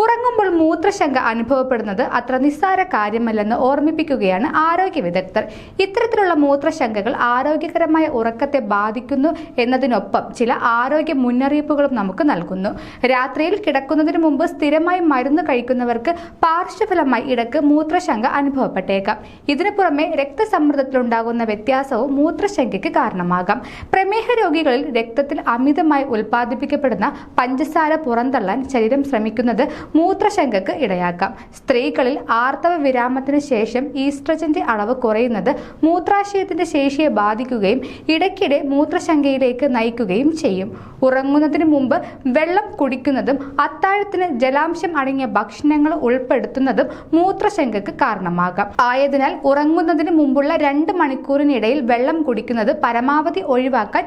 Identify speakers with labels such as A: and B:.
A: ഉറങ്ങുമ്പോൾ മൂത്രശങ്ക അനുഭവപ്പെടുന്നത് അത്ര നിസ്സാര കാര്യമല്ലെന്ന് ഓർമ്മിപ്പിക്കുകയാണ് ആരോഗ്യ വിദഗ്ധർ. ഇത്തരത്തിലുള്ള മൂത്രശങ്കകൾ ആരോഗ്യകരമായ ഉറക്കത്തെ ബാധിക്കുന്നു എന്നതിനൊപ്പം ചില ആരോഗ്യ മുന്നറിയിപ്പുകളും നമുക്ക് നൽകുന്നു. രാത്രിയിൽ കിടക്കുന്നതിന് മുമ്പ് സ്ഥിരമായി മരുന്ന് കഴിക്കുന്നവർക്ക് പാർശ്വഫലമായി ഇടയ്ക്ക് മൂത്രശങ്ക അനുഭവപ്പെട്ടേക്കാം. ഇതിനു പുറമെ രക്തസമ്മർദ്ദത്തിലുണ്ടാകുന്ന വ്യത്യാസവും മൂത്രശങ്കയ്ക്ക് കാരണമാകാം. പ്രമേഹ രോഗികളിൽ രക്തത്തിൽ അമിതമായി ഉൽപ്പാദിപ്പിക്കപ്പെടുന്ന പഞ്ചസാര പുറന്തള്ളാൻ ശരീരം ശ്രമിക്കുന്നത് മൂത്രശങ്കക്ക് ഇടയാക്കാം. സ്ത്രീകളിൽ ആർത്തവ വിരാമത്തിന് ശേഷം ഈസ്ട്രജന്റെ അളവ് കുറയുന്നത് മൂത്രാശയത്തിന്റെ ശേഷിയെ ബാധിക്കുകയും ഇടയ്ക്കിടെ മൂത്രശങ്കയിലേക്ക് നയിക്കുകയും ചെയ്യും. ഉറങ്ങുന്നതിന് മുമ്പ് വെള്ളം കുടിക്കുന്നതും അത്താഴത്തിന് ജലാംശം അടങ്ങിയ ഭക്ഷണങ്ങൾ ഉൾപ്പെടുത്തുന്നതും മൂത്രശങ്കക്ക് കാരണമാകാം. ആയതിനാൽ ഉറങ്ങുന്നതിന് മുമ്പുള്ള രണ്ട് മണിക്കൂറിനിടയിൽ വെള്ളം കുടിക്കുന്നത് പരമാവധി ഒഴിവാക്കാൻ